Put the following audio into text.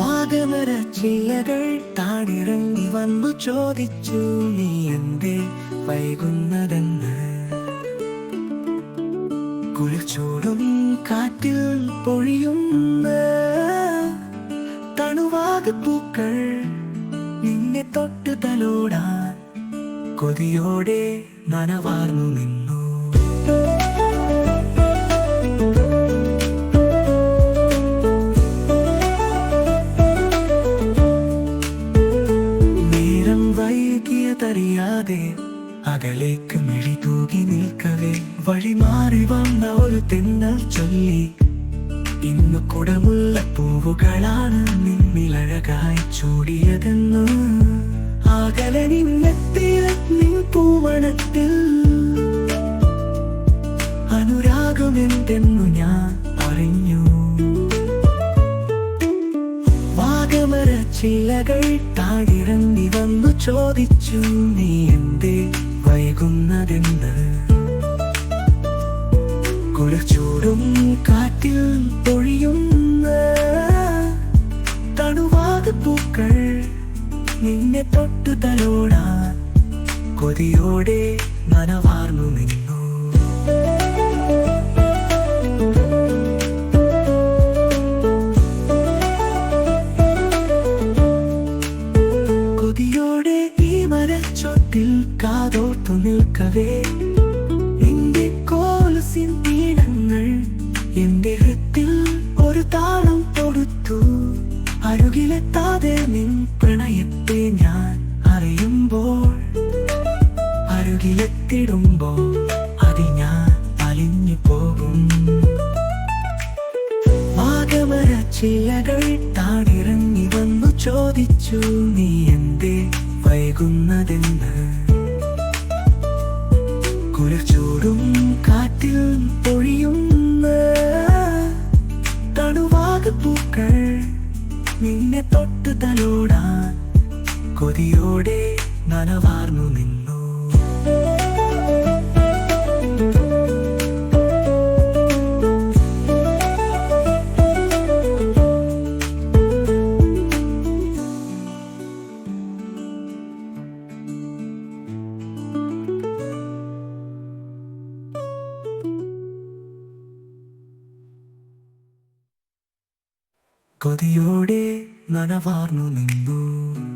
വാഗമര താടിറങ്ങി വന്നു ചോദിച്ചു നീ എന്തേ വൈകുന്നതെന്ന്? കുളിച്ചോടും കാറ്റിൽ പൊഴിയുന്ന തണുവാക പൂക്കൾ നിന്നെ തൊട്ട് തലോടാൻ കൊതിയോടെ നനവാർന്നു നിന്നു. വൈകിയതറിയാതെ അകലേക്ക് മിഴി തൂകി നിൽക്കവേ. വഴി മാറി വന്ന ഒരു തെന്നൽ ചൊല്ലി. ഇന്ന് കുടമുള്ള പൂവുകളാണ് നിന്നിലഴകായി ചൂടിയതെന്ന്. അകലെ നിന്നെത്തിയ നിൻ പൂവണത്തിൽ. അനുരാഗമെന്തെന്നു വാഗമര ചില്ലകൾ താടിറങ്ങി വന്നു ചോദിച്ചു നീ എന്തേ വൈകുന്നതെന്ത്? കുളിർച്ചൂടും കാറ്റിൽ പൊഴിയുന്ന തണുവാത പൂക്കൾ നിന്നെ തൊട്ടു തലോടാൻ കൊതിയോടെ നനവാർന്നു നിന്നു. കൊതിയോടെ ഈ മരച്ചോട്ടിൽ കാതോർത്തു നിൽക്കവേ. എന്റെ കോലസിൻ തീരങ്ങൾ എന്റെ ഹൃത്തിൽ ഒരു താളം കൊടുത്തു അരുകിലെത്താതെ നിൻ പ്രണയത്തെ ഞാൻ അറിയുമ്പോൾ അരുകിലെത്തിടുമ്പോൾ അത് ഞാൻ അലിഞ്ഞു പോകും. വാഗമര ചില്ലകൾ താടിറങ്ങി വന്നു ചോദിച്ചു നീ എന്തേ വൈകുന്നതെന്ന്? കുളിർച്ചൂടും കാറ്റിൽ പൊഴിയുന്ന തണുവാക പൂക്കൾ നിന്നെ തൊട്ട് തലോടാൻ കൊതിയോടെ നനവാർന്നു നിന്നു കൊതിയോടെ നനവാർന്നു നിന്നു.